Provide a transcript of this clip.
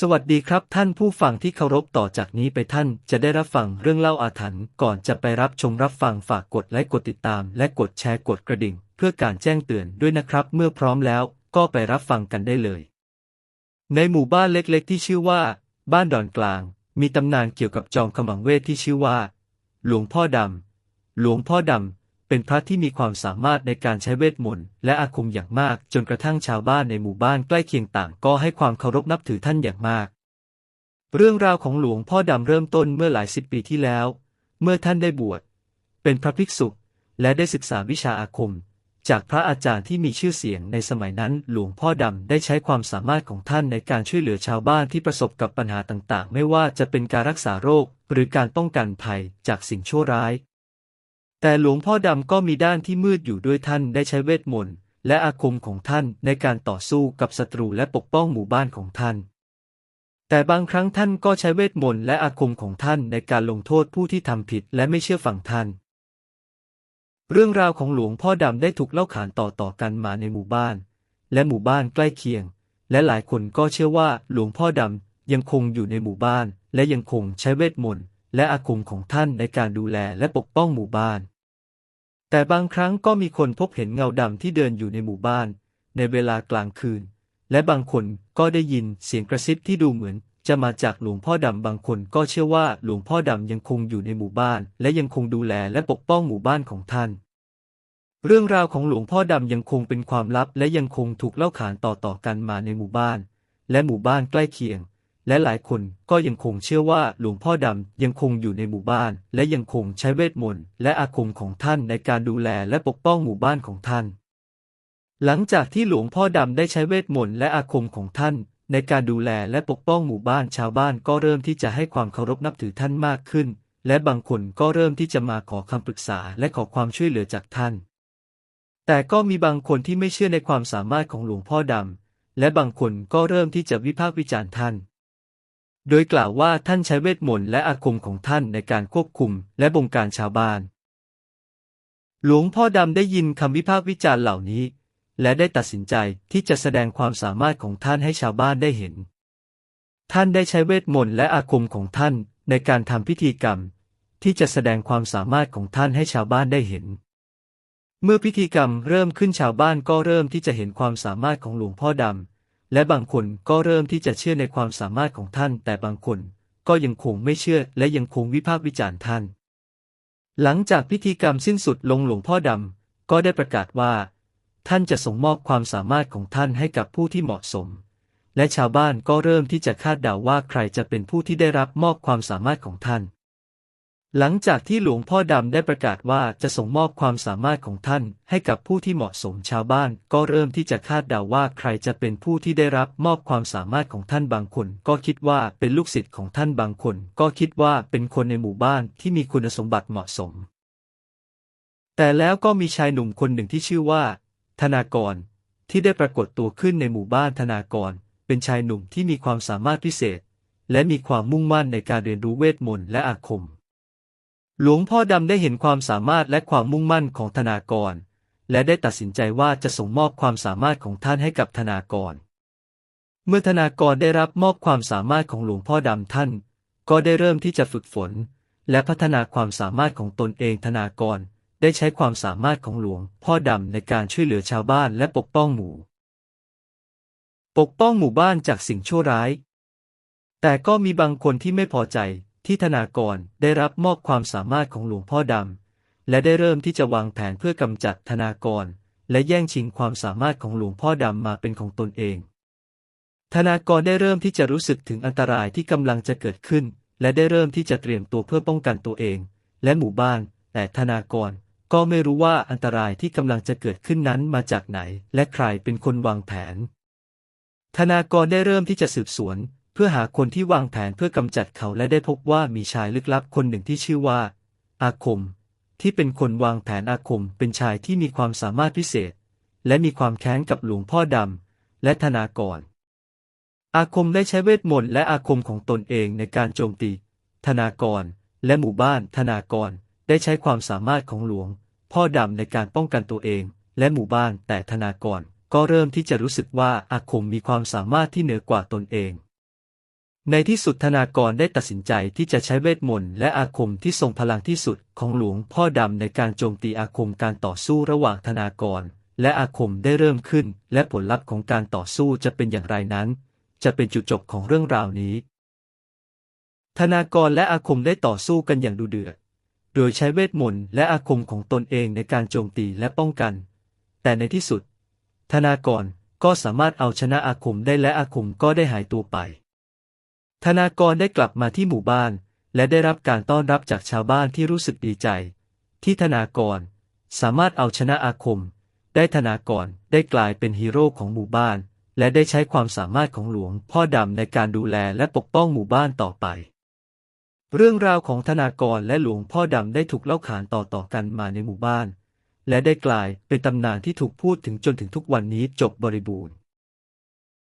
สวัสดีครับท่านผู้ฟังที่เคารพต่อจากนี้ไปท่านจะได้รับฟังเรื่องเล่าอาถรรพ์ก่อนจะไปรับชมรับฟังฝากกดไลค์กดติดตาม และกดแชร์กดกระดิ่ง เพื่อการแจ้งเตือนด้วยนะครับ เมื่อพร้อมแล้วก็ไปรับฟังกันได้เลย ในหมู่บ้านเล็กๆ ที่ชื่อว่า บ้านดอนกลาง มีตำนานเกี่ยวกับจอมขมังเวทที่ชื่อว่า หลวงพ่อดำหลวงพ่อดำ เป็นพระที่มีความสามารถในการใช้เวทมนต์และอาคมอย่างมาก จนกระทั่งชาวบ้านในหมู่บ้านใกล้เคียงต่างก็ให้ความเคารพนับถือท่านอย่างมาก เรื่องราวของหลวงพ่อดำเริ่มต้นเมื่อหลายสิบปีที่แล้ว เมื่อท่านได้บวชเป็นพระภิกษุ และได้ศึกษาวิชาอาคม จากพระอาจารย์ที่มีชื่อเสียงในสมัยนั้น หลวงพ่อดำได้ใช้ความสามารถของท่านในการช่วยเหลือชาวบ้านที่ประสบกับปัญหาต่างๆ ไม่ว่าจะเป็นการรักษาโรค หรือการป้องกันภัยจากสิ่งชั่วร้าย แต่หลวงพ่อดำก็มีด้านที่มืดอยู่ด้วยท่านได้ใช้เวทมนต์และอาคมของท่านในการต่อสู้กับศัตรูและปกป้องหมู่บ้านของท่าน แต่บางครั้งท่านก็ใช้เวทมนต์และอาคมของท่านในการลงโทษผู้ที่ทำผิดและไม่เชื่อฟังท่าน เรื่องราวของหลวงพ่อดำได้ถูกเล่าขานต่อๆกันมาในหมู่บ้าน และหมู่บ้านใกล้เคียง และหลายคนก็เชื่อว่าหลวงพ่อดำยังคงอยู่ในหมู่บ้าน และยังคงใช้เวทมนต์ และอาคมของท่านในการดูแลและปกป้องหมู่บ้าน แต่บางครั้งก็มีคนพบเห็นเงาดำที่เดินอยู่ในหมู่บ้าน ในเวลากลางคืน และบางคนก็ได้ยินเสียงกระซิบที่ดูเหมือนจะมาจากหลวงพ่อดำบางคนก็เชื่อว่าหลวงพ่อดำยังคงอยู่ในหมู่บ้าน และยังคงดูแลและปกป้องหมู่บ้านของท่าน เรื่องราวของหลวงพ่อดำยังคงเป็นความลับ และยังคงถูกเล่าขานต่อๆกันมาในหมู่บ้าน และหมู่บ้านใกล้เคียง และหลายคนก็ยังคงเชื่อว่าหลวงพ่อดำยังคงอยู่ในหมู่บ้าน และยังคงใช้เวทมนต์และอาคมของท่านในการดูแลและปกป้องหมู่บ้านของท่าน หลังจากที่หลวงพ่อดำได้ใช้เวทมนต์และอาคมของท่าน ในการดูแลและปกป้องหมู่บ้านชาวบ้านก็เริ่มที่จะให้ความเคารพนับถือท่านมากขึ้น และบางคนก็เริ่มที่จะมาขอคำปรึกษาและขอความช่วยเหลือจากท่าน แต่ก็มีบางคนที่ไม่เชื่อในความสามารถของหลวงพ่อดำและบางคนก็เริ่มที่จะวิพากษ์วิจารณ์ท่าน โดยกล่าวว่าท่านใช้เวทมนต์และอาคมของท่านในการควบคุมและบงการชาวบ้าน หลวงพ่อดำได้ยินคำวิพากษ์วิจารณ์เหล่านี้ และได้ตัดสินใจที่จะแสดงความสามารถของท่านให้ชาวบ้านได้เห็น ท่านได้ใช้เวทมนต์และอาคมของท่านในการทำพิธีกรรม ที่จะแสดงความสามารถของท่านให้ชาวบ้านได้เห็น เมื่อพิธีกรรมเริ่มขึ้นชาวบ้านก็เริ่มที่จะเห็นความสามารถของหลวงพ่อดำ และบางคนก็เริ่มที่จะเชื่อในความสามารถของท่าน แต่บางคนก็ยังคงไม่เชื่อและยังคงวิพากษ์วิจารณ์ท่าน หลังจากพิธีกรรมสิ้นสุดลงหลวงพ่อดำก็ได้ประกาศว่า ท่านจะส่งมอบความสามารถของท่านให้กับผู้ที่เหมาะสม และชาวบ้านก็เริ่มที่จะคาดเดาว่าใครจะเป็นผู้ที่ได้รับมอบความสามารถของท่าน หลังจากที่หลวงพ่อดำได้ประกาศว่าจะส่งมอบความสามารถของท่านให้กับผู้ที่เหมาะสมชาวบ้าน ก็เริ่มที่จะคาดเดาว่าใครจะเป็นผู้ที่ได้รับมอบความสามารถของท่านบางคน ก็คิดว่าเป็นลูกศิษย์ของท่านบางคน ก็คิดว่าเป็นคนในหมู่บ้านที่มีคุณสมบัติเหมาะสม แต่แล้วก็มีชายหนุ่มคนหนึ่งที่ชื่อว่า ธนากร ที่ได้ปรากฏตัวขึ้นในหมู่บ้านธนากร เป็นชายหนุ่มที่มีความสามารถพิเศษ และมีความมุ่งมั่นในการเรียนรู้เวทมนต์และอาคม หลวงพ่อดำได้เห็นความสามารถและความมุ่งมั่นของธนากร และได้ตัดสินใจว่าจะส่งมอบความสามารถของท่านให้กับธนากร เมื่อธนากรได้รับมอบความสามารถของหลวงพ่อดำท่าน ก็ได้เริ่มที่จะฝึกฝน และพัฒนาความสามารถของตนเองธนากรได้ใช้ความสามารถของหลวงพ่อดำในการช่วยเหลือชาวบ้านและปกป้องหมู่ ปกป้องหมู่บ้านจากสิ่งชั่วร้าย แต่ก็มีบางคนที่ไม่พอใจ ที่ธนากรได้รับมอบความสามารถของหลวงพ่อดำ และได้เริ่มที่จะวางแผนเพื่อกำจัดธนากร และแย่งชิงความสามารถของหลวงพ่อดำมาเป็นของตนเอง ธนากรได้เริ่มที่จะรู้สึกถึงอันตรายที่กำลังจะเกิดขึ้น และได้เริ่มที่จะเตรียมตัวเพื่อป้องกันตัวเอง และหมู่บ้าน แต่ธนากรก็ไม่รู้ว่าอันตรายที่กำลังจะเกิดขึ้นนั้นมาจากไหน และใครเป็นคนวางแผน ธนากรได้เริ่มที่จะสืบสวน เพื่อหาคนที่วางแผนเพื่อกำจัดเขาและได้พบว่ามีชายลึกลับคนหนึ่งที่ชื่อว่า อาคม ที่เป็นคนวางแผนอาคมเป็นชายที่มีความสามารถพิเศษ และมีความแค้นกับหลวงพ่อดำและธนากร อาคมได้ใช้เวทมนต์และอาคมของตนเองในการโจมตี ธนากร และหมู่บ้านธนากรได้ใช้ความสามารถของหลวง พ่อดำในการป้องกันตัวเอง และหมู่บ้านแต่ธนากรก็เริ่มที่จะรู้สึกว่าอาคมมีความสามารถที่เหนือกว่าตนเอง ในที่สุดธนากรได้ตัดสินใจที่จะใช้เวทมนต์และอาคมที่ทรงพลังที่สุดของหลวงพ่อดำในการโจมตีอาคมการต่อสู้ระหว่างธนากร และอาคมได้เริ่มขึ้น และผลลัพธ์ของการต่อสู้จะเป็นอย่างไรนั้น จะเป็นจุดจบของเรื่องราวนี้ ธนากรและอาคมได้ต่อสู้กันอย่างดุเดือด โดยใช้เวทมนต์และอาคมของตนเองในการโจมตีและป้องกัน แต่ในที่สุด ธนากรก็สามารถเอาชนะอาคมได้และอาคมก็ได้หายตัวไป ธนากรได้กลับมาที่หมู่บ้าน และได้รับการต้อนรับจากชาวบ้านที่รู้สึกดีใจ ที่ธนากร สามารถเอาชนะอาคม ได้ธนากรได้กลายเป็นฮีโร่ของหมู่บ้าน และได้ใช้ความสามารถของหลวงพ่อดำในการดูแลและปกป้องหมู่บ้านต่อไป เรื่องราวของธนากรและหลวงพ่อดำได้ถูกเล่าขานต่อๆกันมาในหมู่บ้าน และได้กลายเป็นตำนานที่ถูกพูดถึงจนถึงทุกวันนี้จบบริบูรณ์